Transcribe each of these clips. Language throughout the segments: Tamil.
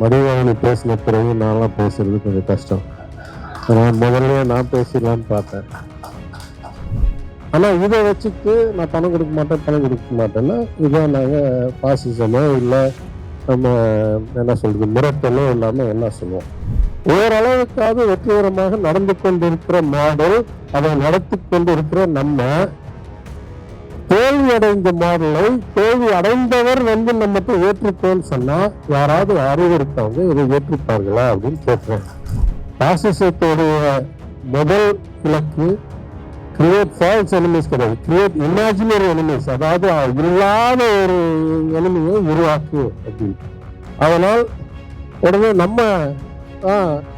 மதிவாணி பேசின பிறகு நான்லாம் பேசுறது கொஞ்சம் கஷ்டம். அதனால் முதல்ல நான் பேசிடலான்னு பார்த்தேன். ஆனால் இதை வச்சுட்டு நான் பணம் கொடுக்க மாட்டேன் பணம் கொடுக்க மாட்டேன்னா இதான் நாங்கள் பாசிசமோ இல்லை நம்ம என்ன சொல்றது முரட்டலோ இல்லாமல் என்ன சொல்லுவோம்? ஓரளவுக்காவது வெற்றிகரமாக நடந்து கொண்டிருக்கிற மாடல் அதை நடத்தி கொண்டிருக்கிற நம்ம தோல்வி அடைந்த மாடலை தோல்வி அடைந்தவர் வந்து நம்ம ஏற்றுக்கோன்னு சொன்னா யாராவது அறிவு இருக்கவங்க இதை ஏற்றுப்பார்களா அப்படின்னு கேட்கிறேன். பாசிசத்தோடைய முதல் இலக்கு கிரியேட் ஃபால்ஸ் எனிமீஸ் கிடையாது. கிரியேட் இமேஜினரி எனிமீஸ் அதாவது இல்லாத ஒரு எனிமையை உருவாக்கு அப்படின்னு. அதனால் உடனே நம்ம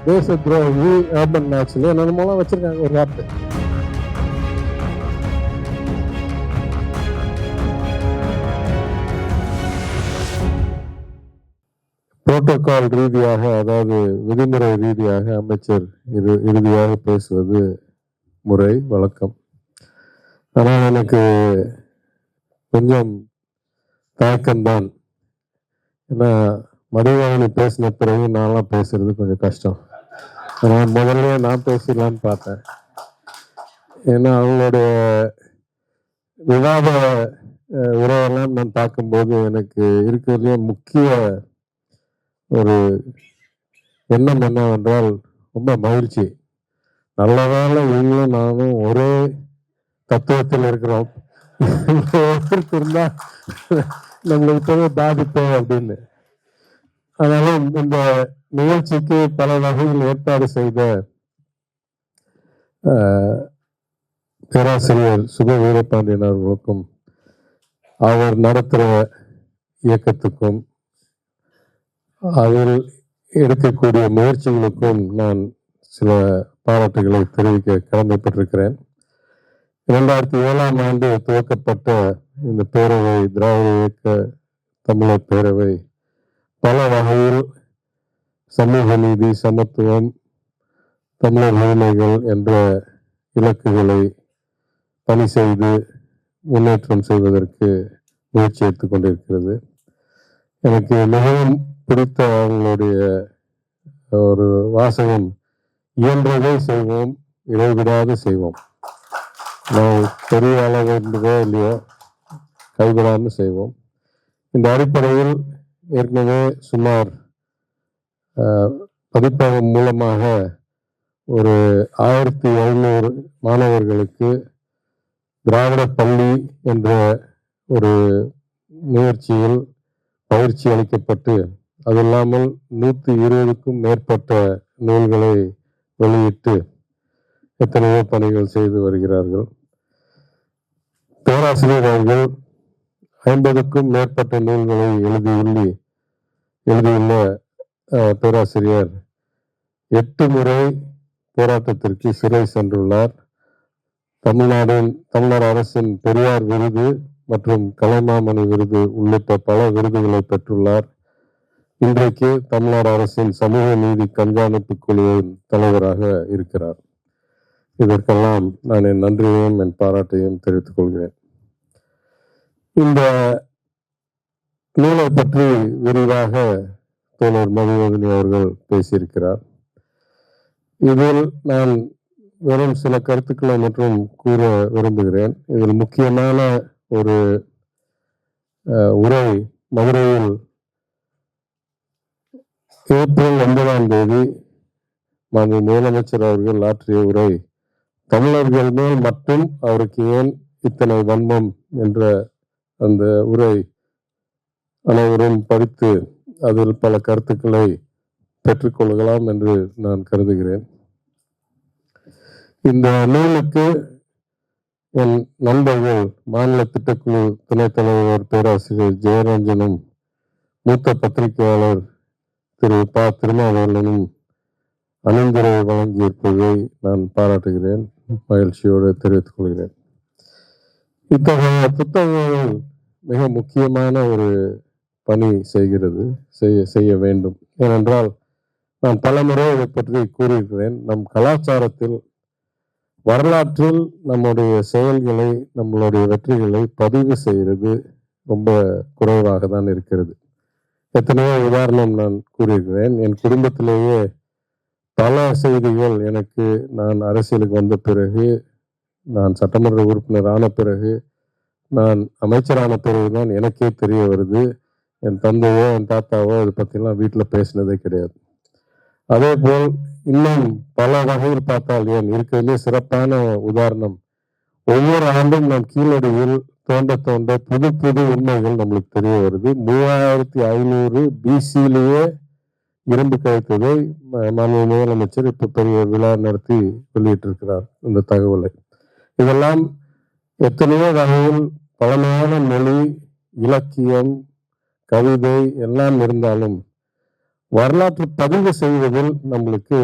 தேச துரோகி ஏர்பன் நேச்சுரல் என்னென்னமோலாம் வச்சிருக்காங்க ஒரு வார்த்தை. புரோட்டோகால் ரீதியாக அதாவது விதிமுறை ரீதியாக அமைச்சர் இரு இறுதியாக பேசுவது முறை வழக்கம். ஆனால் எனக்கு கொஞ்சம் தயக்கம்தான். ஏன்னா மதிவாணி பேசின பிறகு நான்லாம் பேசுறது கொஞ்சம் கஷ்டம். ஆனால் முதல்ல நான் பேசிடலான்னு பார்த்தேன். ஏன்னா அவங்களுடைய விவாத அஹ், உரையெல்லாம் நான் பார்க்கும்போது எனக்கு இருக்கிறதுலேயே முக்கிய எண்ணம் என்னவென்றால் ரொம்ப மகிழ்ச்சி. நல்ல வேலை நீங்களும் நானும் ஒரே தத்துவத்தில் இருக்கிறோம். ஒருத்தருக்கு இருந்தா நம்மளுக்கு பெரிய பாதிப்பு அப்படின்னு. அதனால இந்த நிகழ்ச்சிக்கு பல வகையில் ஏற்பாடு செய்த பேராசிரியர் சுப வீரபாண்டியன் அவர்களுக்கும் அவர் நடத்துகிற இயக்கத்துக்கும் அதில் எடுக்கக்கூடிய முயற்சிகளுக்கும் நான் சில பாராட்டுகளை தெரிவிக்க கடமைப்பட்டிருக்கிறேன். இரண்டாயிரத்தி ஏழாம் ஆண்டு துவக்கப்பட்ட இந்த பேரவை திராவிட இயக்க தமிழர் பேரவை பல வகையில் சமூக நீதி சமத்துவம் தமிழர் உரிமைகள் என்ற இலக்குகளை பணி செய்து முன்னேற்றம் செய்வதற்கு முயற்சி எடுத்துக்கொண்டிருக்கிறது எனக்கு மிகவும் பிடித்த அவங்களுடைய ஒரு வாசகம் இயன்றதை செய்வோம் இடைவிடாது செய்வோம். நான் பெரிய அளவு இல்லையோ கைவிடாமல் செய்வோம். இந்த அடிப்படையில் ஏற்கனவே சுமார் பதிப்பகம் மூலமாக ஒரு ஆயிரத்தி எழுநூறு மாணவர்களுக்கு திராவிட பள்ளி என்ற ஒரு முயற்சியில் பயிற்சி அளிக்கப்பட்டு அது இல்லாமல் நூற்றி இருபதுக்கும் மேற்பட்ட நூல்களை வெளியிட்டு எத்தனையோ பணிகள் செய்து வருகிறார்கள். பேராசிரியர் அவர்கள் ஐம்பதுக்கும் மேற்பட்ட நூல்களை எழுதியுள்ளி எழுதியுள்ள பேராசிரியர் எட்டு முறை போராட்டத்திற்கு சிறை சென்றுள்ளார். தமிழ்நாடின் தமிழர் அரசின் பெரியார் விருது மற்றும் கலைமாமணி விருது உள்ளிட்ட பல விருதுகளை பெற்றுள்ளார். இன்றைக்கு தமிழ்நாடு அரசின் சமூக நீதி கண்காணிப்பு குழுவின் தலைவராக இருக்கிறார். இதற்கெல்லாம் நான் என் நன்றியையும் என் பாராட்டையும் தெரிவித்துக் கொள்கிறேன். இந்த நூலை பற்றி விரிவாக தோழர் மதிவதனி அவர்கள் பேசியிருக்கிறார். இதில் நான் வெறும் சில கருத்துக்களை மற்றும் கூற விரும்புகிறேன். இதில் முக்கியமான ஒரு உரை மதுரையில் ஏப்ரல் ஒன்பதாம் தேதி மாநில முதலமைச்சர் அவர்கள் ஆற்றிய உரை தமிழர்கள் மேல் மட்டும் அவருக்கு ஏன் இத்தனை வன்மம்? என்ற அந்த உரை அனைவரும் படித்து அதில் பல கருத்துக்களை பெற்றுக்கொள்ளலாம் என்று நான் கருதுகிறேன். இந்த நூலுக்கு என் நண்பர்கள் மாநில திட்டக்குழு துணைத் தலைவர் பேராசிரியர் ஜெயரஞ்சனும் மூத்த பத்திரிகையாளர் திரு ப திருமாவளவனும் அணிந்துரை வழங்கியிருப்பதை நான் பாராட்டுகிறேன். மகிழ்ச்சியோடு தெரிவித்துக் கொள்கிறேன். இத்தகைய புத்தகங்கள் மிக முக்கியமான ஒரு பணி செய்கிறது. செய்ய செய்ய வேண்டும். ஏனென்றால் நான் பலமுறை இதை பற்றி கூறியிருக்கிறேன். நம் கலாச்சாரத்தில் வரலாற்றில் நம்முடைய செயல்களை நம்மளுடைய வெற்றிகளை பதிவு செய்கிறது ரொம்ப குறைவாக தான் இருக்கிறது. எத்தனையோ உதாரணம் நான் கூறியிருக்கிறேன். என் குடும்பத்திலேயே பல செய்திகள் எனக்கு நான் அரசியலுக்கு வந்த பிறகு நான் சட்டமன்ற உறுப்பினர் ஆன பிறகு நான் அமைச்சரான பிறகுதான் எனக்கே தெரிய வருது. என் தந்தையோ என் தாத்தாவோ இதை பற்றிலாம் வீட்டில் பேசினதே கிடையாது. அதே போல் இன்னும் பல வகையில் பார்த்தால் ஏன் இருக்கிறதுலே சிறப்பான உதாரணம். ஒவ்வொரு ஆண்டும் நான் கீழடியில் தோண்ட தோண்ட புது புது உண்மைகள் நம்மளுக்கு தெரிய வருது. மூவாயிரத்தி ஐநூறு பிசியிலேயே இரும்பு கழித்ததை மாநில முதலமைச்சர் இப்ப பெரிய விழா நடத்தி வெளியிட்டிருக்கிறார் இந்த தகவலை. இதெல்லாம் எத்தனையோ வகையில் பழமையான மொழி இலக்கியம் கவிதை எல்லாம் இருந்தாலும் வரலாற்று பதிவு செய்வதில் நம்மளுக்கு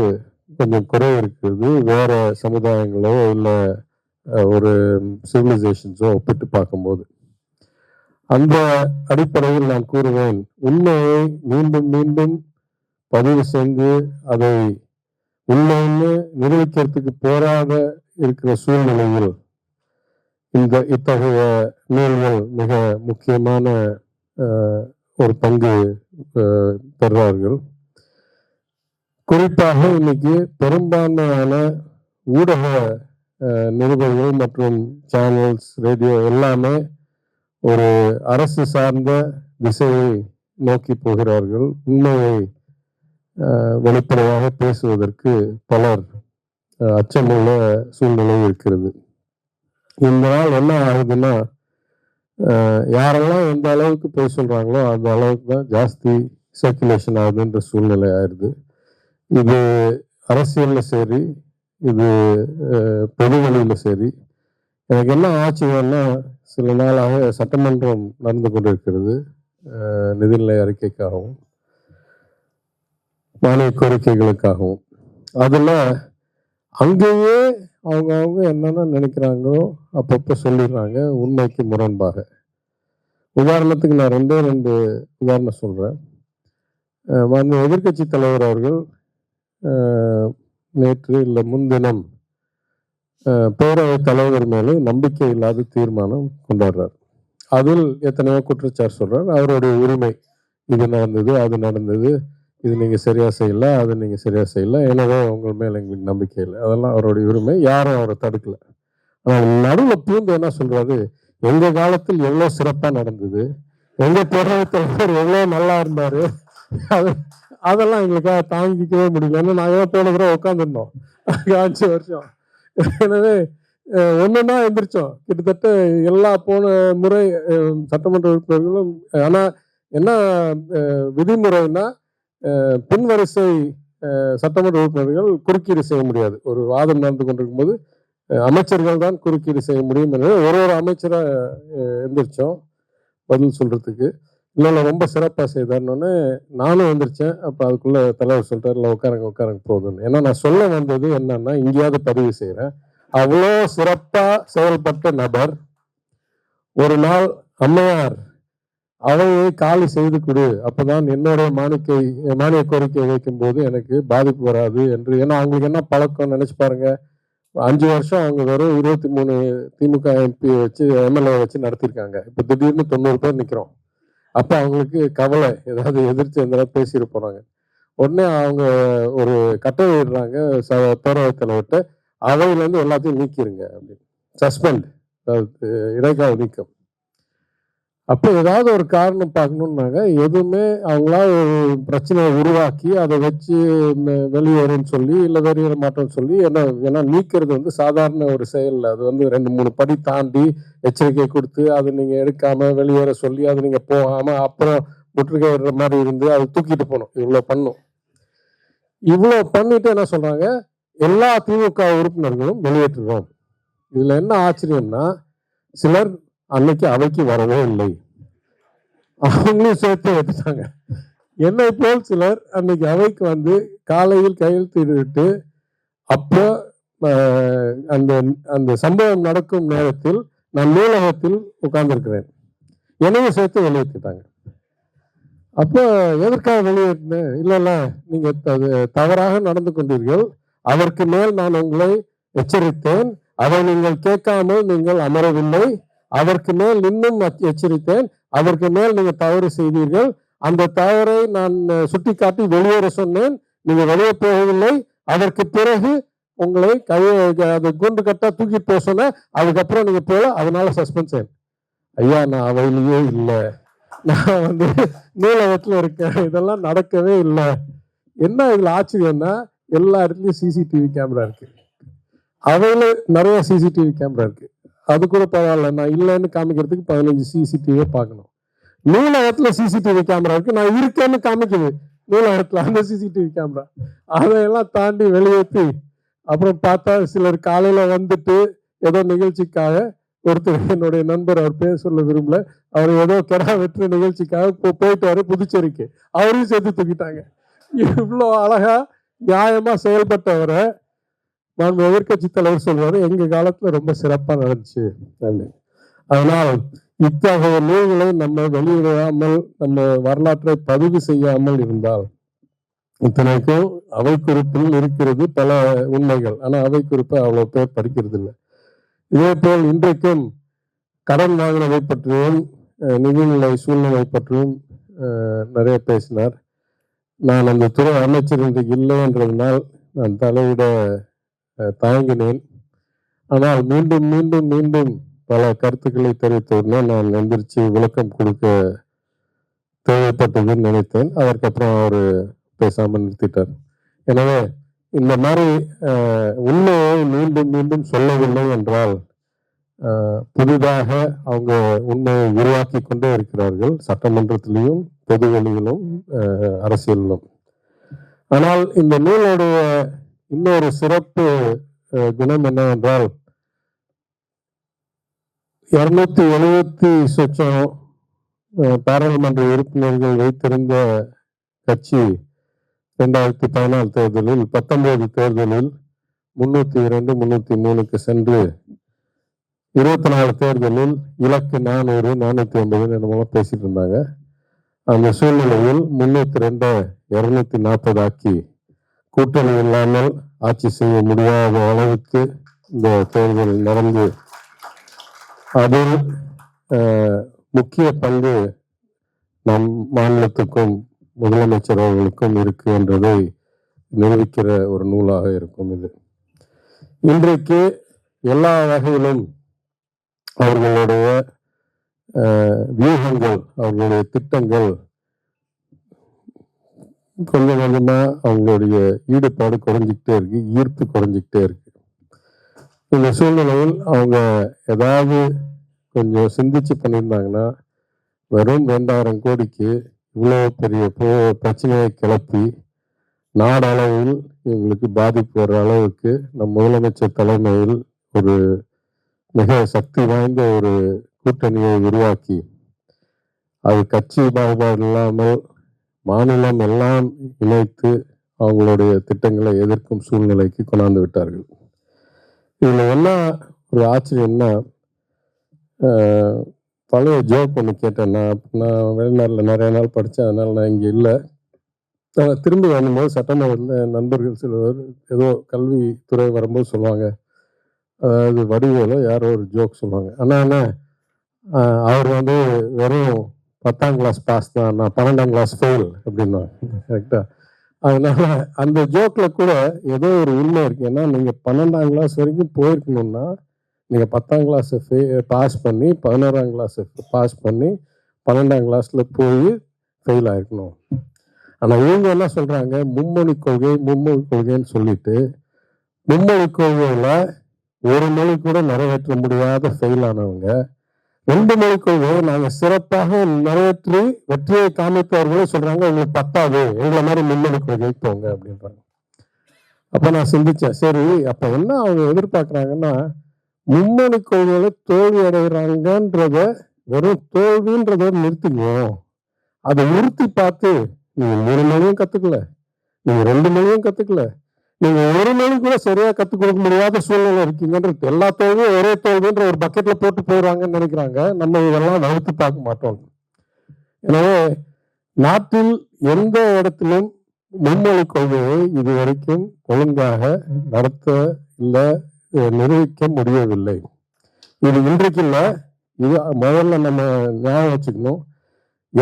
கொஞ்சம் குறை இருக்கிறது வேற சமுதாயங்களோ இல்லை ஒரு சிவிலைசேஷன்ஸோ ஒப்பிட்டு பார்க்கும்போது. அந்த அடிப்படையில் நான் கூறுவேன் உண்மையை மீண்டும் மீண்டும் பதிவு செய்து அதை உண்மைன்னு நிரூபிக்கிறதுக்கு போராத இருக்கிற சூழ்நிலையில் இந்த இத்தகைய நூல்கள் மிக முக்கியமான ஒரு பங்கு பெறுவார்கள் குறிப்பாக இன்னைக்கு பெரும்பான்மையான ஊடக நிருபர்கள் மற்றும் சேனல்ஸ் ரேடியோ எல்லாமே ஒரு அரசு சார்ந்த திசையை நோக்கி போகிறார்கள். உண்மையை வெளிப்படையாக பேசுவதற்கு பலர் அச்சமுள்ள சூழ்நிலை இருக்கிறது. இந்த நாள் என்ன ஆகுதுன்னா யாரெல்லாம் எந்த அளவுக்கு போய் சொல்கிறாங்களோ அந்த அளவுக்கு தான் ஜாஸ்தி சர்க்குலேஷன் ஆகுதுன்ற சூழ்நிலை ஆயிடுது. இது அரசியலில் சரி இது அஹ், பொது சரி. எனக்கு என்ன ஆச்சரியம்னா சில நாளாக சட்டமன்றம் நடந்து கொண்டிருக்கிறது நிதிநிலை அறிக்கைக்காகவும் மானிய கோரிக்கைகளுக்காகவும். அதில் அங்கேயே அவங்க அவங்க என்னென்ன நினைக்கிறாங்களோ அப்பப்போ சொல்லிடுறாங்க உண்மைக்கு முரண்பாக. உதாரணத்துக்கு நான் ரெண்டே ரெண்டு உதாரணம் சொல்கிறேன் அஹ் எதிர்க்கட்சி தலைவர் அவர்கள் நேற்று இல்லை முன்தினம் அஹ், பேரவைத் தலைவர் மேலே நம்பிக்கை இல்லாத தீர்மானம் கொண்டாடுறார். அதில் எத்தனையோ குற்றச்சாட்டு சொல்றார். அவருடைய உரிமை இது நடந்தது அது நடந்தது இது நீங்கள் சரியாக செய்யல அது நீங்கள் சரியாக செய்யல எனவே உங்கள் மேலே எங்களுக்கு நம்பிக்கை இல்லை. அதெல்லாம் அவருடைய உரிமை. யாரும் அவரை தடுக்கலை. ஆனால் நடுவில் பூந்து என்ன சொல்கிறாரு எங்கள் காலத்தில் எவ்வளோ சிறப்பாக நடந்தது? எங்கள் பேரவைத் தலைவர் எவ்வளோ நல்லா இருந்தார்? அது அதெல்லாம் எங்களுக்காக தாங்கிக்கவே முடியல. ஏன்னா நாங்க தான் போன தடவை உட்காந்துருந்தோம் அஞ்சு வருஷம். எனவே ஒன்றுனா எந்திரிச்சோம். கிட்டத்தட்ட எல்லா போன முறை சட்டமன்ற உறுப்பினர்களும் ஆனால் என்ன அஹ், விதிமுறைன்னா பின்வரிசை சட்டமன்ற உறுப்பினர்கள் குறுக்கீடு செய்ய முடியாது. ஒரு வாதம் நடந்து கொண்டிருக்கும் போது அமைச்சர்கள் தான் குறுக்கீடு செய்ய முடியும். என்று ஒரு ஒரு அமைச்சராக எந்திரிச்சோம். பதில் சொல்றதுக்கு. இல்லை ரொம்ப சிறப்பாக செய்தார்னோடனே நானும் வந்துருச்சேன் அப்போ அதுக்குள்ளே தலைவர் சொல்லிட்டாரு இல்லை உட்காரங்க உட்காரங்க போதும்னு. ஏன்னா நான் சொல்ல வந்தது என்னன்னா இங்கேயாவது பதிவு செய்கிறேன் அவ்வளோ சிறப்பாக செயல்பட்ட நபர் ஒரு நாள் அம்மையார் அவையை காலி செய்து கொடு. அப்போதான் என்னுடைய மாணிக்கை மானிய கோரிக்கை வைக்கும் போது எனக்கு பாதிப்பு வராது என்று ஏன்னா அவங்களுக்கு என்ன பழக்கம் நினச்சி பாருங்க. அஞ்சு வருஷம் அவங்க வெறும் இருபத்தி மூணு திமுக எம்பி வச்சு எம்எல்ஏ வச்சு நடத்தியிருக்காங்க இப்போ திடீர்னு தொண்ணூறு பேர் நிற்கிறோம் அப்போ அவங்களுக்கு கவலை ஏதாவது எதிர்த்து எந்த பேசிட்டு போறாங்க உடனே அவங்க ஒரு கட்டளை விடுறாங்க ச- பேரவைத் தலைவர்கிட்ட அவையில எல்லாத்தையும் நீக்கிருங்க அப்படின்னு. சஸ்பெண்ட் அதாவது இடைக்கால நீக்கம். அப்போ ஏதாவது ஒரு காரணம் பார்க்கணுன்னாங்க எதுவுமே அவங்களா ஒரு பிரச்சனையை உருவாக்கி அதை வச்சு ம- வெளியேறுன்னு சொல்லி இல்லை வெளியேற மாட்டோம்னு சொல்லி ஏன்னா ஏன்னா நீக்கிறது வந்து சாதாரண ஒரு செயல் அது வந்து ரெண்டு மூணு படி தாண்டி எச்சரிக்கை கொடுத்து அதை நீங்கள் எடுக்காம வெளியேற சொல்லி அது நீங்கள் போகாமல் அப்புறம் முற்றுகை விடுற மாதிரி இருந்து அதை தூக்கிட்டு போகணும். இவ்வளோ பண்ணும். இவ்வளோ பண்ணிட்டு என்ன சொல்கிறாங்க எல்லா திமுக உறுப்பினர்களும் வெளியேற்றுவோம் இதில் என்ன ஆச்சரியம்னா சிலர் அன்னைக்கு அவைக்கு வரவே இல்லை. அவங்களும் சேர்த்து வச்சுட்டாங்க என்னை போல் சிலர் அன்னைக்கு அவைக்கு வந்து காலையில் கையெழுத்திட்டு அப்போ அந்த அந்த சம்பவம் நடக்கும் நேரத்தில் நான் நூலகத்தில் உட்கார்ந்துருக்கிறேன். என்னையும் சேர்த்து வெளியேற்றிட்டாங்க அப்போ எதற்காக வெளியேற்றினேன் இல்லைல்ல நீங்கள் த- தவறாக நடந்து கொண்டீர்கள். அதற்கு மேல் நான் உங்களை எச்சரித்தேன். அதை நீங்கள் கேட்காமல் நீங்கள் அமரவில்லை. அதற்கு மேல் இன்னும் எச்சரித்தேன். அதற்கு மேல் நீங்க தவறு செய்தீர்கள். அந்த தவறை நான் சுட்டிக்காட்டி வெளியேற சொன்னேன். நீங்க வெளியே போகவில்லை. அதற்கு பிறகு உங்களை கையை அது குண்டு கட்டா தூக்கி போக சொன்னேன் அதுக்கப்புறம் நீங்க போல அதனால சஸ்பென்ஷன் ஐயா நான் அவையிலேயே இல்லை. நான் வந்து நூலகத்துல இருக்கேன். இதெல்லாம் நடக்கவே இல்லை. என்ன இதுல ஆச்சரியம்னா எல்லா இடத்துலயும் சிசிடிவி கேமரா இருக்கு. அவையில நிறைய சிசிடிவி கேமரா இருக்கு. அது கூட பரவாயில்ல. நான் இல்லைன்னு காமிக்கிறதுக்கு பதினஞ்சு சிசிடிவியை பார்க்கணும். நூலகத்தில் சிசிடிவி கேமரா இருக்கு. நான் இருக்கேன்னு காமிக்குது. நூலகத்தில் அந்த சிசிடிவி கேமரா அதையெல்லாம் தாண்டி வெளியேற்றி அப்புறம் பார்த்தா சிலர் காலையில் வந்துட்டு ஏதோ நிகழ்ச்சிக்காக ஒருத்தர் என்னுடைய நண்பர் அவர் பேர் சொல்ல விரும்பல. அவர் ஏதோ கெடா வெற்று நிகழ்ச்சிக்காக போ- போயிட்டாரு புதுச்சேரிக்கு. அவரையும் சேர்த்து தூக்கிட்டாங்க. இவ்வளோ அழகா நியாயமாக செயல்பட்டவரை நான் எதிர்க்கட்சி தலைவர் சொல்றாரு எங்க காலத்துல ரொம்ப சிறப்பா நடந்துச்சு. அதனால் இத்தகைய நூல்களை நம்ம வெளியிடாமல் நம்ம வரலாற்றை பதிவு செய்யாமல் இருந்தால் இத்தனைக்கும் அவை குறிப்பில் இருக்கிறது பல உண்மைகள். ஆனா அவை குறிப்பை அவ்வளவு பேர் படிக்கிறது இல்லை இதே போல் இன்றைக்கும் கடன் வாங்கினதை பற்றியும் நிதிநிலை சூழ்நிலை பற்றியும் நிறைய பேசினார். நான் அந்த துறை அமைச்சர் இன்றைக்கு இல்லை என்றதுனால் நான் தலையிட தாங்கினேன். தயங்கினேன் ஆனால் மீண்டும் மீண்டும் மீண்டும் பல கருத்துக்களை தெரிவித்தவுடனே நான் எந்திரிச்சு விளக்கம் கொடுக்க தேவைப்பட்டதுன்னு நினைத்தேன். அதற்கப்புறம் அவர் பேசாமல் நிறுத்திட்டார். எனவே இந்த மாதிரி உண்மையை மீண்டும் மீண்டும் சொல்லவில்லை என்றால் புதிதாக அவங்க உண்மையை உருவாக்கி கொண்டே இருக்கிறார்கள். சட்டமன்றத்திலையும் பொது வெளியிலும் அரசியலிலும். ஆனால் இந்த நூலுடைய இன்னொரு சிறப்பு குணம் என்னவென்றால் இருநூத்தி எழுபத்தி சொச்சம் பாராளுமன்ற உறுப்பினர்கள் வைத்திருந்த கட்சி ரெண்டாயிரத்தி பதினாலு தேர்தலில் பத்தொன்பது தேர்தலில் முன்னூத்தி இரண்டு முன்னூத்தி மூணுக்கு சென்று இருபத்தி நாலு தேர்தலில் இலக்கு நானூறு நானூத்தி ஐம்பது என்னமோ பேசிட்டு இருந்தாங்க. அந்த சூழ்நிலையில் முன்னூத்தி ரெண்டை இருநூத்தி நாற்பது ஆக்கி கூட்டணி இல்லாமல் ஆட்சி செய்ய முடியாத அளவுக்கு இந்த தேர்தல் நடந்து அதில் முக்கிய பங்கு நம் மாநிலத்துக்கும் முதலமைச்சர் அவர்களுக்கும் இருக்கு என்றதை நிரூபிக்கிற ஒரு நூலாக இருக்கும் இது. இன்றைக்கு எல்லா வகையிலும் அவர்களுடைய வியூகங்கள் அவர்களுடைய திட்டங்கள் கொஞ்சம் கொஞ்சமா அவங்களுடைய ஈடுபாடு குறைஞ்சிக்கிட்டே இருக்கு ஈர்ப்பு குறைஞ்சிக்கிட்டே இருக்கு. இந்த சூழ்நிலையில் அவங்க ஏதாவது கொஞ்சம் சிந்திச்சு பண்ணியிருந்தாங்கன்னா வெறும் ரெண்டாயிரம் கோடிக்கு இவ்வளோ பெரிய போ பிரச்சனையை கிளப்பி நாடளவில் இவங்களுக்கு பாதிப்பு வர்ற அளவுக்கு நம் முதலமைச்சர் தலைமையில் ஒரு மிக சக்தி வாய்ந்த ஒரு கூட்டணியை உருவாக்கி அது கட்சி பாகுபாடு இல்லாமல் மாநிலம் எல்லாம் இணைத்து அவங்களுடைய திட்டங்களை எதிர்க்கும் சூழ்நிலைக்கு கொண்டாந்து விட்டார்கள். இதில் என்ன ஒரு ஆச்சரியம்னா பழைய ஜோக் ஒன்று கேட்டேன் நான். நான் வெளிநாட்டில் நிறைய நாள் படித்தேன் அதனால் நான் இங்கே இல்லை. நான் திரும்பி வரும்போது சட்டமன்றத்தில் நண்பர்கள் சிலர் ஏதோ கல்வித்துறை வரும்போது சொல்லுவாங்க. அதாவது வடிவேலோ யாரோ ஒரு ஜோக் சொல்லுவாங்க. ஆனால் என்ன? அவர் வந்து வெறும் பத்தாம் கிளாஸ் பாஸ் தான் நான் பன்னெண்டாம் கிளாஸ் ஃபெயில் அப்படின்னா கரெக்டாக அதனால அந்த ஜோக்கில் கூட ஏதோ ஒரு உண்மை இருக்கு. ஏன்னா நீங்கள் பன்னெண்டாம் கிளாஸ் வரைக்கும் போயிருக்கணும்னா நீங்கள் பத்தாம் கிளாஸ் பாஸ் பண்ணி பதினோராம் கிளாஸ் பாஸ் பண்ணி பன்னெண்டாம் கிளாஸில் போய் ஃபெயில் ஆகிருக்கணும் ஆனால் இவங்க என்ன சொல்கிறாங்க மும்மொழி கொள்கை மும்மொழி கொள்கைன்னு சொல்லிட்டு மும்மொழி கொள்கையில் ஒரு மொழி கூட நிறைவேற்ற முடியாத ஃபெயில் ஆனவங்க ரெண்டு மொழி கொள்கையை நாங்க சிறப்பாக நிறைவேற்றி வெற்றியை காமிப்பவர்களும் சொல்றாங்க உங்களுக்கு பத்தாது. எங்களை மாதிரி மும்மொழி கொள்கை போங்க அப்படின்றாங்க. அப்ப நான் சிந்திச்சேன் சரி அப்ப என்ன அவங்க எதிர்பார்க்குறாங்கன்னா மும்மொழி கொள்கையில தோல்வி அடைகிறாங்கன்றத வெறும் தோல்வின்றத நிறுத்திக்குவோம் அதை நிறுத்தி பார்த்து நீங்க மூணு மொழியும் கத்துக்கல நீங்க ரெண்டு மொழியும் கத்துக்கல நீங்க ஒரு நாளும் கூட சரியா கத்துக் கொடுக்க முடியாத சூழ்நிலை இருக்கீங்கன்றது எல்லா தோல்வியும் ஒரே தோல்வின்ற ஒரு பக்கெட்ல போட்டு போயிடுறாங்கன்னு நினைக்கிறாங்க. நம்ம இதெல்லாம் வகுத்து பார்க்க மாட்டோம். எனவே நாட்டில் எந்த இடத்திலும் மும்மொழி கொள்கையை இதுவரைக்கும் ஒழுங்காக நடத்த இல்லை நிரூபிக்க முடியவில்லை. இது இன்றைக்கு இல்லை. இது முதல்ல நம்ம ஞாபகம் வச்சுக்கணும்.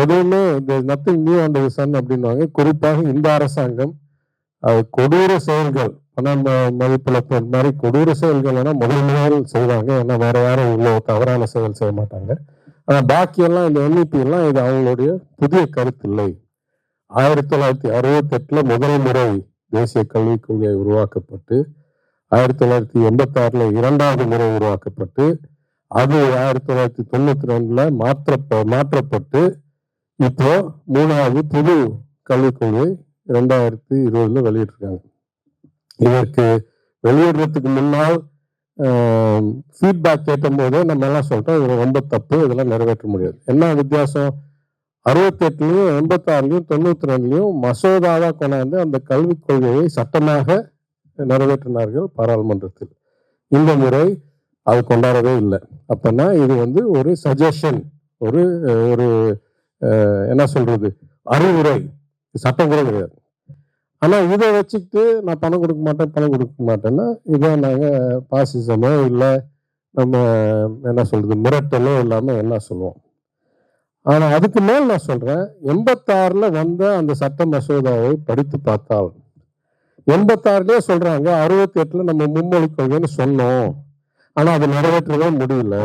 எதுவுமே நத்திங் நியூ அந்த சன் அப்படின்வாங்க குறிப்பாக இந்த அரசாங்கம் கொடூர செயல்கள். ஆனால் மதிப்பிழப்பு மாதிரி கொடூர செயல்கள் ஆனால் முதல் முதல் செய்வாங்க. ஏன்னா வேற யாரும் இவ்வளோ தவறான செயல் செய்ய மாட்டாங்க. ஆனால் பாக்கியெல்லாம் இந்த என்இபி எல்லாம் இது அவங்களுடைய புதிய கருத்து இல்லை ஆயிரத்தி தொள்ளாயிரத்தி அறுபத்தெட்டில் முதல் முறை தேசிய கல்விக் கொள்கை உருவாக்கப்பட்டு ஆயிரத்தி தொள்ளாயிரத்தி எண்பத்தாறில் இரண்டாவது முறை உருவாக்கப்பட்டு அது ஆயிரத்தி தொள்ளாயிரத்தி தொண்ணூத்தி ரெண்டுல மாற்ற மாற்றப்பட்டு இப்போ மூணாவது புது கல்விக் கொள்கை ரெண்டாயிரத்தி இருபதுல வெளியிட்டிருக்காங்க. இதற்கு வெளியிடுறதுக்கு முன்னால் ஃபீட்பேக் கேட்டும் போதே நம்ம எல்லாம் சொல்றோம் இது ரொம்ப தப்பு இதெல்லாம் நிறைவேற்ற முடியாது. என்ன வித்தியாசம்? அறுபத்தெட்டுலையும் எண்பத்தாறுலையும் தொண்ணூற்றி ஆறுலயும் தொண்ணூத்தி கொண்டாந்து அந்த கல்விக் கொள்கையை சட்டமாக நிறைவேற்றினார்கள் பாராளுமன்றத்தில். இந்த முறை அது கொண்டாடவே இல்லை. அப்போன்னா இது வந்து ஒரு சஜஷன் ஒரு ஒரு என்ன சொல்றது? அறிவுரை. சட்டம் கூட கிடையாது. ஆனா இதை வச்சுக்கிட்டு நான் பணம் கொடுக்க மாட்டேன் பணம் கொடுக்க மாட்டேன்னா இதை நாங்கள் பாசிசமோ இல்லை நம்ம என்ன சொல்றது மிரட்டலோ இல்லாம என்ன சொல்லுவோம். ஆனா அதுக்கு மேல் நான் சொல்றேன் எண்பத்தாறுல வந்த அந்த சட்ட மசோதாவை படித்து பார்த்தால் எண்பத்தாறுலயே சொல்றாங்க அறுபத்தி எட்டுல நம்ம மும்மொழி கொள்கைன்னு சொன்னோம். ஆனா அது நிறைவேற்றவே முடியல.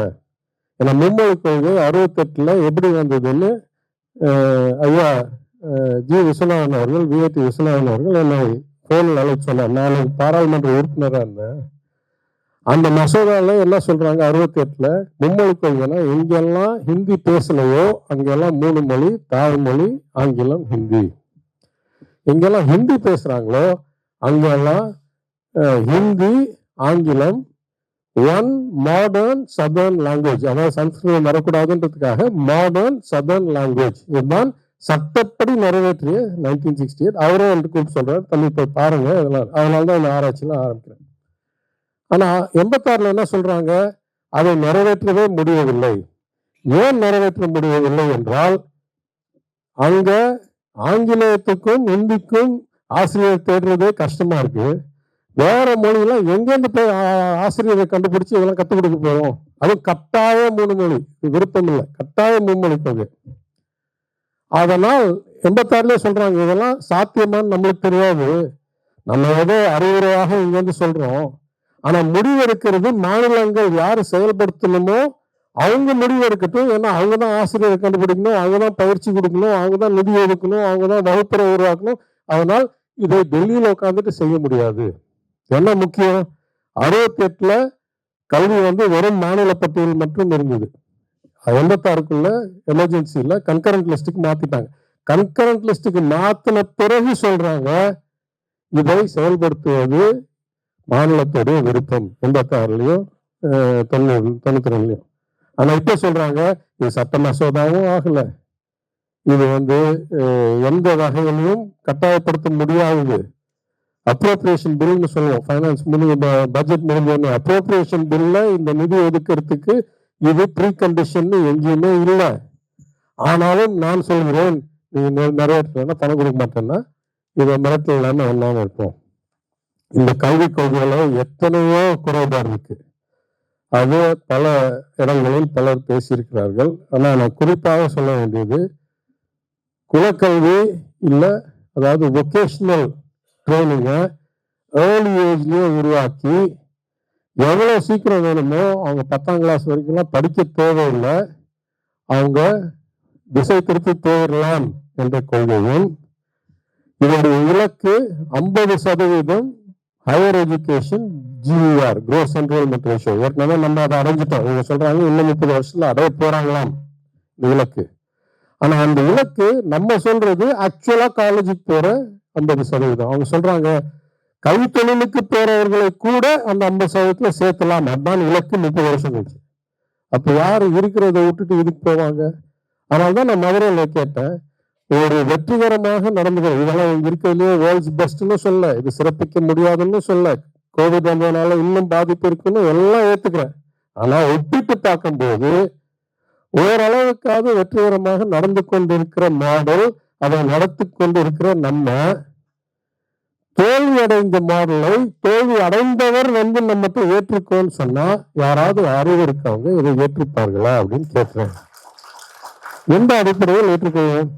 ஏன்னா மும்மொழி கொள்கை அறுபத்தெட்டில் எப்படி வந்ததுன்னு ஐயா ஜி விஸ்வநாதன் அவர்கள் விஐடி விஸ்வநாதன் அவர்கள் என்னை போனில் அழைத்து சொன்னார் நான் பாராளுமன்ற உறுப்பினராக இருந்தேன். அந்த மசோதாவில் என்ன சொல்கிறாங்க அறுபத்தி எட்டில் மும்மொழி கொள்கைனா எங்கெல்லாம் ஹிந்தி பேசலையோ அங்கெல்லாம் மூணு மொழி தாய்மொழி ஆங்கிலம் ஹிந்தி. எங்கெல்லாம் ஹிந்தி பேசுகிறாங்களோ அங்கெல்லாம் ஹிந்தி ஆங்கிலம் ஒன் மாடர்ன் சதர்ன் லாங்குவேஜ் அதாவது சன்ஸ்கிருதம் வரக்கூடாதுன்றதுக்காக மாடர்ன் சதர்ன் லாங்குவேஜ் இதுதான் சட்டப்படி நிறைவேற்றிய நைன்டீன் சிக்ஸ்டி எயிட் அவரும் வந்து கூப்பிட்டு சொல்றாரு தம்பி போய் பாருங்க இதெல்லாம் அதனால தான் இந்த ஆராய்ச்சிலாம் ஆரம்பிக்கிறேன். ஆனா எண்பத்தாறுல என்ன சொல்றாங்க? அதை நிறைவேற்றவே முடியவில்லை. ஏன் நிறைவேற்ற முடியவில்லை என்றால் அங்க ஆங்கிலேயத்துக்கும் இந்திக்கும் ஆசிரியர் தேடுறதே கஷ்டமா இருக்கு. வேற மொழியெல்லாம் எங்கேருந்து போய் ஆசிரியரை கண்டுபிடிச்சு இதெல்லாம் கற்றுக் கொடுக்க போகிறோம் அதுவும் கட்டாய மூணு மொழி விருப்பம் இல்லை கட்டாய மும்மொழி கொள்கை அதனால் எண்பத்தாறுல சொல்றாங்க இதெல்லாம் சாத்தியமான்னு நம்மளுக்கு தெரியாது. நம்ம ஏதோ அறிவுரையாக இங்க வந்து சொல்றோம். ஆனா முடிவெடுக்கிறது மாநிலங்கள் யார் செயல்படுத்தணுமோ அவங்க முடிவு எடுக்கட்டும் ஏன்னா அவங்க தான் ஆசிரியரை கண்டுபிடிக்கணும் அவங்க தான் பயிற்சி கொடுக்கணும் அவங்க தான் நிதி ஒதுக்கணும் அவங்க தான் வகுப்பறை உருவாக்கணும். அதனால் இதை டெல்லியில் உட்காந்துட்டு செய்ய முடியாது. என்ன முக்கியம்? அறுபத்தி எட்டுல கல்வி வந்து வெறும் மாநில பட்டியல் மட்டும் இருந்தது. எண்பத்தாறுக்குள்ள எமர்ஜென்சியில் கன்கரண்ட் லிஸ்ட்டுக்கு மாத்திட்டாங்க. கன்கரண்ட் லிஸ்ட்டுக்கு மாத்தின பிறகு சொல்றாங்க இதை செயல்படுத்துவது மாநிலத்துடைய விருப்பம். எண்பத்தாறுலையும் தொண்ணூறு தொண்ணூத்தி ரெண்டுலையும் ஆனா இப்ப சொல்றாங்க இது சட்ட மசோதாவும் ஆகல. இது வந்து எந்த வகையிலையும் கட்டாயப்படுத்த முடியாதது அப்ரோப்ரியேஷன் பில்னு சொல்லுவோம். ஃபைனான்ஸ் முடிஞ்ச பட்ஜெட் முடிஞ்சோடனே அப்ரோப்ரியேஷன் பில்ல இந்த நிதி ஒதுக்கிறதுக்கு இது ப்ரீ கண்டிஷன் எங்கேயுமே இல்லை. ஆனாலும் நான் சொல்கிறேன் நீ நெ- நிறைவேற்றலைன்னா பணம் கொடுக்க மாட்டேன்னா இதை மிரட்டல் இல்லாமல் ஒண்ணாம இருப்போம் இந்த கல்விக் கொள்கையில எத்தனையோ குறைபாடு இருக்கு. அது பல இடங்களில் பலர் பேசியிருக்கிறார்கள். ஆனால் நான் குறிப்பாக சொல்ல வேண்டியது குலக்கல்வி இல்லை அதாவது வொக்கேஷ்னல் ட்ரைனிங்கை ஏர்லி ஏஜ்லேயே உருவாக்கி எவ்வளோ சீக்கிரம் வேணுமோ அவங்க பத்தாம் கிளாஸ் வரைக்கும்லாம் படிக்க தேவையில்லை. அவங்க திசை திருத்தி போயிடலாம் என்ற கொள்கையும் இதனுடைய இலக்கு ஐம்பது சதவீதம் higher education GR gross enrollment ratio ஏற்கனவே நம்ம அதை அடைஞ்சிட்டோம். இவங்க சொல்றாங்க இன்னும் முப்பது வருஷத்துல அடைய போறாங்களாம். இலக்கு. ஆனா அந்த இலக்கு நம்ம சொல்றது ஆக்சுவலா காலேஜுக்கு போற ஐம்பது சதவீதம். அவங்க சொல்றாங்க கைத்தொழிலுக்கு போறவர்களை கூட அந்த ஐம்பது சதவீதத்துல சேர்த்தலாம். அதான் இலக்கு முப்பது வருஷம் கழிச்சு. அப்ப யாரு இருக்கிறத விட்டுட்டு இதுக்கு போவாங்க? அதனால தான் நான் மதுரையில கேட்டேன். ஒரு வெற்றிகரமாக நடந்துகிற இதெல்லாம் இருக்கிறதுலயே வேர்ல்ட்ஸ் பெஸ்ட்னு சொல்ல இது சிறப்பிக்க முடியாதுன்னு சொல்ல கோவிட் வந்ததுனால இன்னும் பாதிப்பு இருக்குன்னு எல்லாம் ஏத்துக்கிறேன். ஆனா ஒப்பிட்டு பார்க்கும்போது ஓரளவுக்காவது வெற்றிகரமாக நடந்து கொண்டிருக்கிற மாடல் அதை நடத்தி கொண்டிருக்கிற நம்ம தோல்வி அடைந்த மாடலை தோல்வி அடைந்தவர் வந்து நம்ம ஏற்றுக்கோன்னு சொன்னா யாராவது அறிவு இருக்கவங்க இதை ஏற்றுப்பார்களா அப்படின்னு கேட்கிறேன். எந்த அடிப்படையில் ஏற்றுக்கொள்வோம்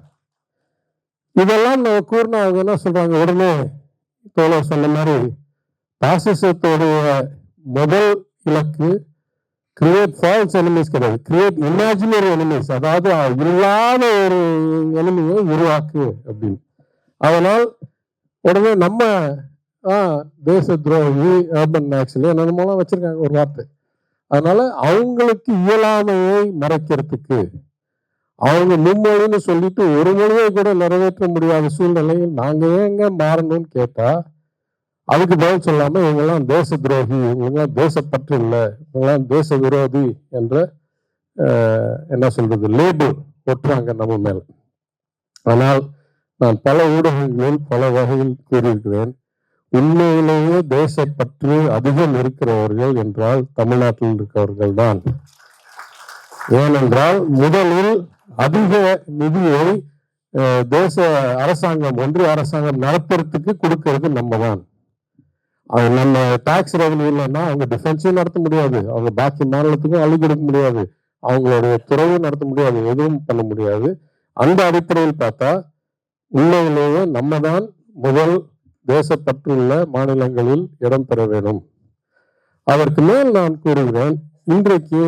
இதெல்லாம் நம்ம கூறினா அவங்க என்ன சொல்றாங்க? உடனே தோழர் சொன்ன மாதிரி பாசிசத்தோடைய முதல் இலக்கு கிரியேட் ஃபால்ஸ் எனிமிஸ் கிடையாது. கிரியேட் இமேஜினரி எனிமிஸ் அதாவது இல்லாத ஒரு எனிமையை உருவாக்கு அப்படின்னு. அதனால் உடனே நம்ம ஆ தேச துரோகி அர்பன் நேக்ஷன் என்னென்னமோலாம் வச்சிருக்காங்க ஒரு வார்த்தை. அதனால அவங்களுக்கு இயலாமையை மறைக்கிறதுக்கு அவங்க மும்மொழின்னு சொல்லிட்டு ஒரு மொழியை கூட நிறைவேற்ற முடியாத சூழ்நிலையில் நாங்க ஏங்க மாறணும்னு கேட்டா அதுக்கு பதில் சொல்லாம இவங்கெல்லாம் தேச துரோகி இவங்கெல்லாம் தேசப்பற்று இல்லை இவங்கெல்லாம் தேச விரோதி என்ற என்ன சொல்றது லேபிள் ஒட்டுறாங்க நம்ம மேல. ஆனால் நான் பல ஊடகங்களில் பல வகையில் கூறியிருக்கிறேன். உண்மையிலேயே தேசப்பற்று அதிகம் இருக்கிறவர்கள் என்றால் தமிழ்நாட்டில் இருக்கிறவர்கள் தான் ஏனென்றால் முதலில் அதிக நிதியை தேச அரசாங்கம் ஒன்றிய அரசாங்கம் நடத்துறதுக்கு கொடுக்கறது நம்ம தான் அது நம்ம டாக்ஸ் ரெவன்யூ இல்லைன்னா அவங்க டிஃபென்ஸையும் நடத்த முடியாது. அவங்க பாக்கி மாநிலத்துக்கும் அள்ளி கொடுக்க முடியாது. அவங்களுடைய துறையும் நடத்த முடியாது. எதுவும் பண்ண முடியாது. அந்த அடிப்படையில் பார்த்தா உண்மையிலேயே நம்ம தான் முதல் தேசப்பற்றுள்ள மாநிலங்களில் இடம் பெற வேண்டும். அதற்கு மேல் நான் கூறுகிறேன் இன்றைக்கு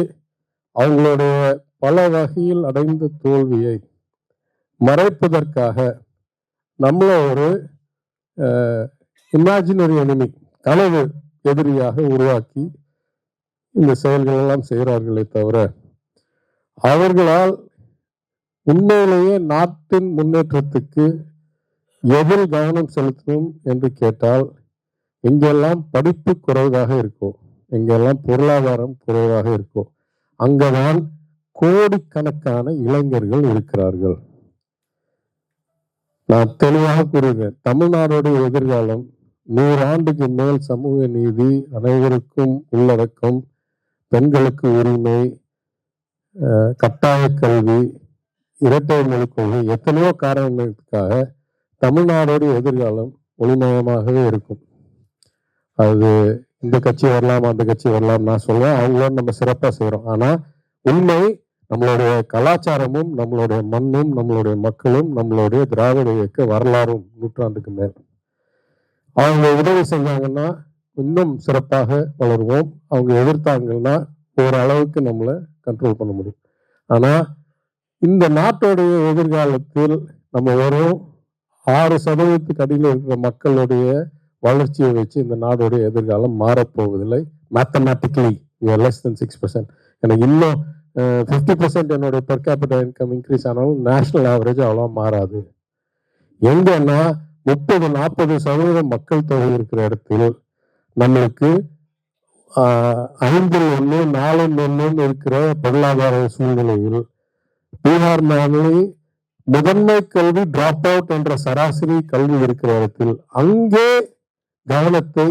அவங்களுடைய பல வகையில் அடைந்த தோல்வியை மறைப்பதற்காக நம்மள ஒரு இமேஜினரி எனிமி கனவு எதிரியாக உருவாக்கி இந்த செயல்களெல்லாம் செய்கிறார்களே தவிர அவர்களால் உண்மையிலேயே நாட்டின் முன்னேற்றத்துக்கு எதில் கவனம் செலுத்தணும் என்று கேட்டால் எங்கெல்லாம் படிப்பு குறைவாக இருக்கும். எங்கெல்லாம் பொருளாதாரம் குறைவாக இருக்கும். அங்கதான் கோடிக்கணக்கான இளைஞர்கள் இருக்கிறார்கள். நான் தெளிவாக கூறுகிறேன் தமிழ்நாடுடைய எதிர்காலம் நூறு ஆண்டுக்கு மேல் சமூக நீதி அனைவருக்கும் உள்ளடக்கம் பெண்களுக்கு உரிமை கட்டாய கல்வி இரட்டை எத்தனையோ காரணங்களுக்காக தமிழ்நாடோடைய எதிர்காலம் ஒளிமயமாகவே இருக்கும். அது இந்த கட்சி வரலாம் அந்த கட்சி வரலாம் நான் சொல்லுவேன் அவங்களோட நம்ம சிறப்பாக செய்கிறோம் ஆனால் உண்மை நம்மளுடைய கலாச்சாரமும் நம்மளுடைய மண்ணும் நம்மளுடைய மக்களும் நம்மளுடைய திராவிட இயக்க வரலாறும் நூற்றாண்டுக்கு மேல். அவங்க உதவி செஞ்சாங்கன்னா இன்னும் சிறப்பாக வளருவோம். அவங்க எதிர்த்தாங்கன்னா ஓரளவுக்கு நம்மளை கண்ட்ரோல் பண்ண முடியும். ஆனால் இந்த நாட்டுடைய எதிர்காலத்தில் நம்ம வரும் ஆறு சதவீதத்துக்கு அடியில் இருக்கிற மக்களுடைய வளர்ச்சியை வச்சு இந்த நாடுடைய எதிர்காலம் மாறப்போவதில்லை. Mathematically less than six percent எனக்கு இன்னும் ஃபிஃப்டி பர்சன்ட் என்னுடைய பெர் கேபிட்டல் இன்கம் இன்க்ரீஸ் ஆனாலும் நேஷனல் ஆவரேஜ் அவ்வளோ மாறாது. எங்கன்னா முப்பது நாற்பது சதவீதம் மக்கள் தொகை இருக்கிற இடத்தில் நம்மளுக்கு ஐந்தில் ஒன்று நாலில் ஒன்று இருக்கிற பொருளாதார சூழ்நிலையில் பீகார் மாநில முதன்மை கல்வி டிராப் அவுட் என்ற சராசரி கல்வி இருக்கிற இடத்தில் அங்கே கவனத்தை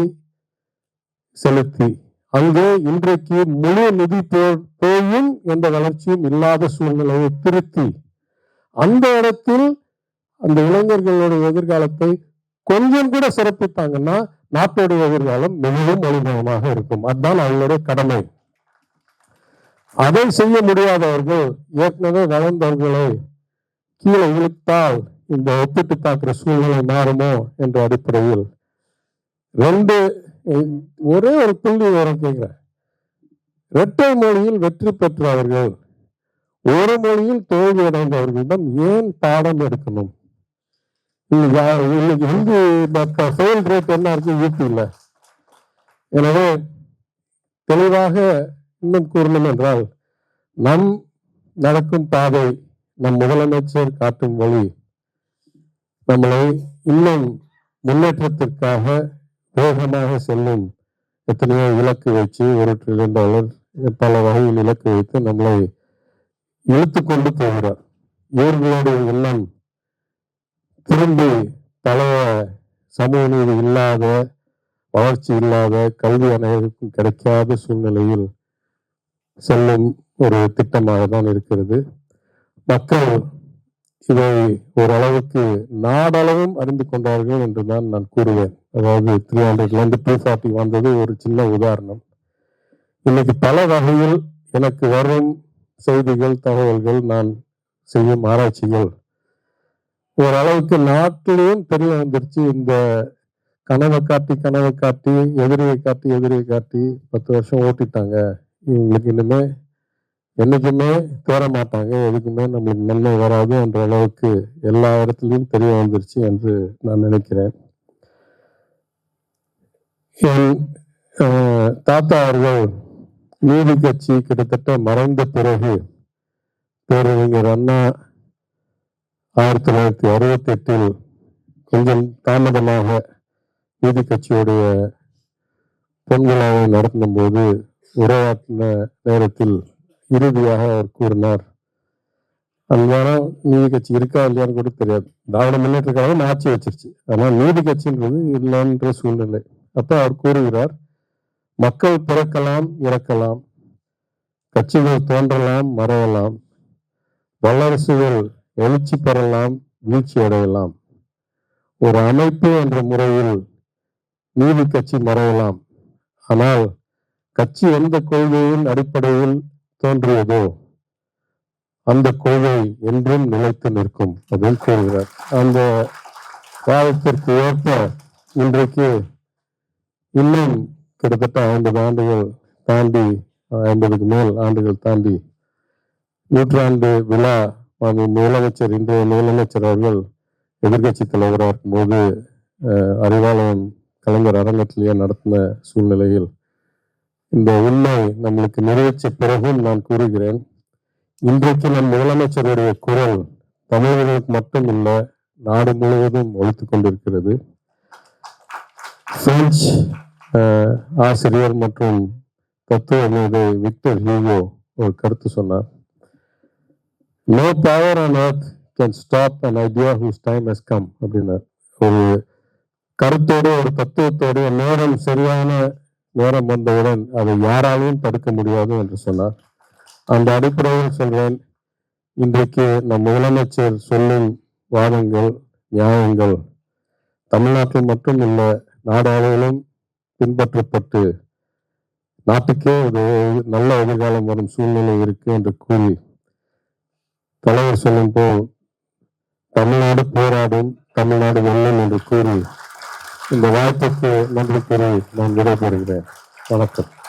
செலுத்தி அங்கே இன்றைக்கு முழு நிதி தேயும் போயும் எந்த வளர்ச்சியும் இல்லாத சூழ்நிலையை திருத்தி அந்த இடத்தில் அந்த இளைஞர்களுடைய எதிர்காலத்தை கொஞ்சம் கூட சிறப்பித்தாங்கன்னா நாட்டுடைய எதிர்காலம் மிகவும் அனுபவமாக இருக்கும். அதுதான் அவங்களுடைய கடமை. அதை செய்ய முடியாதவர்கள் ஏற்கனவே வளர்ந்தவர்களை கீழே இழுத்தால் இந்த ஒப்பிட்டு பார்க்கிற சூழ்நிலை மாறுமோ என்ற அடிப்படையில் ரெண்டு ஒரே ஒரு புள்ளி உரம் கேட்கிறேன். இரட்டை மொழியில் வெற்றி பெற்றவர்கள் ஒரு மொழியில் தோல்வி அடைந்தவர்களிடம் ஏன் பாடம் எடுக்கணும்? இன்னைக்கு இன்னைக்கு ஹிந்தி ஃபெயில் ரேட் என்ன இருக்கு? யூபியில் எனவே தெளிவாக இன்னும் கூறணும் என்றால் நம் நடக்கும் பாதை நம் முதலமைச்சர் காட்டும் வழி நம்மளை இன்னும் முன்னேற்றத்திற்காக வேகமாக செல்லும் எத்தனையோ இலக்கு வச்சு ஒரு ட்ரில்லியன் டாலர் பல வகையில் இலக்கு வைத்து நம்மளை இழுத்து கொண்டு போகிறார். இவர்களுடைய எண்ணம் திரும்பி பழைய சமூக நீதி இல்லாத வளர்ச்சி இல்லாத கல்வி அனைவருக்கும் கிடைக்காத சூழ்நிலையில் செல்லும் ஒரு திட்டமாக தான் இருக்கிறது. மக்கள் இதை ஓரளவுக்கு நாடளவும் அறிந்து கொண்டார்கள் என்று தான் நான் கூறுவேன். அதாவது த்ரீ ஹண்ட்ரட்லேருந்து டூ ஃபார்ட்டி வந்தது ஒரு சின்ன உதாரணம். இன்னைக்கு பல வகையில் எனக்கு வரும் செய்திகள் தகவல்கள் நான் செய்யும் ஆராய்ச்சிகள். ஓரளவுக்கு நாட்டிலையும் தெரிய வந்துருச்சு. இந்த கனவை காட்டி கனவை காட்டி எதிரியை காட்டி எதிரியை காட்டி பத்து வருஷம் ஓட்டிட்டாங்க. எங்களுக்கு இனிமே என்னைக்குமே தேர மாட்டாங்க. எதுக்குமே நம்மளுக்கு நன்மை வராது என்ற அளவுக்கு எல்லா இடத்துலையும் தெரிய வந்துருச்சு என்று நான் நினைக்கிறேன். என் தாத்தா அவர்கள் நீதி கட்சி கிட்டத்தட்ட மறைந்த பிறகு பேரறிஞர் அண்ணா ஆயிரத்தி தொள்ளாயிரத்தி அறுபத்தி எட்டில் கொஞ்சம் தாமதமாக நீதி கட்சியுடைய பொன்விழாவை நடத்தும் போது உரையாற்றின நேரத்தில் இறுதியாக அவர் கூறினார் அந்த நீதி கட்சி இருக்கா இல்லையான்னு கூட தெரியாது. திராவிட முன்னேற்ற கழகம் ஆட்சி வச்சிருச்சு. ஆனால் நீதி கட்சின்றது இல்லைன்ற சூழ்நிலை. அப்போ அவர் கூறுகிறார் மக்கள் பிறக்கலாம் இறக்கலாம். கட்சிகள் தோன்றலாம் மறையலாம். வல்லரசுகள் எழுச்சி பெறலாம் வீழ்ச்சி அடையலாம். ஒரு அமைப்பு என்ற முறையில் நீதி கட்சி மறையலாம். ஆனால் கட்சி எந்த கொள்கையின் அடிப்படையில் தோன்றியதோ அந்த கொள்கை என்றும் நிலைத்து நிற்கும் அப்படின்னு கூறுகிறார். அந்த காலத்திற்கு ஏற்ப இன்றைக்கு இன்னும் கிட்டத்தட்ட ஐம்பது ஆண்டுகள் தாண்டி ஐம்பதுக்கு மேல் ஆண்டுகள் தாண்டி நூற்றாண்டு விழா மாண்பு முதலமைச்சர் இன்றைய முதலமைச்சர் அவர்கள் எதிர்கட்சி தலைவராக இருக்கும்போது அறிவாலயம் கலைஞர் அரங்கத்திலேயே நடத்தின சூழ்நிலையில் இந்த உண்மை நம்மளுக்கு நிறைவேற்ற பிறகும் நான் கூறுகிறேன். இன்றைக்கு நம் முதலமைச்சருடைய குரல் தமிழர்களுக்கு மட்டும் இல்லை நாடு முழுவதும் ஒழித்துக் கொண்டிருக்கிறது. பிரெஞ்சு ஆசிரியர் மற்றும் தத்துவ மேதை விக்டர் ஹியூகோ ஒரு கருத்து சொன்னார். No power on earth can stop an idea whose time has come அப்படின்னார். ஒரு கருத்தோடு ஒரு தத்துவத்தோடு நேரம் சரியான நேரம் வந்தவுடன் அதை யாராலையும் தடுக்க முடியாது என்று சொன்னார். அந்த அடிப்படையில் சொல்றேன். இன்றைக்கு நம் முதலமைச்சர் சொல்லும் வாதங்கள் நியாயங்கள் தமிழ்நாட்டில் மட்டும் இல்ல நாடாளும் பின்பற்றப்பட்டு நாட்டுக்கே ஒரு நல்ல எதிர்காலம் வரும் சூழ்நிலை இருக்கு என்று கூறி தலைவர் சொல்லும் போல் தமிழ்நாடு போராடும் தமிழ்நாடு வெல்லும் என்று கூறி இந்த வாய்ப்புக்கு நன்றி கூறி நான் விடைபெறுகிறேன். வணக்கம்.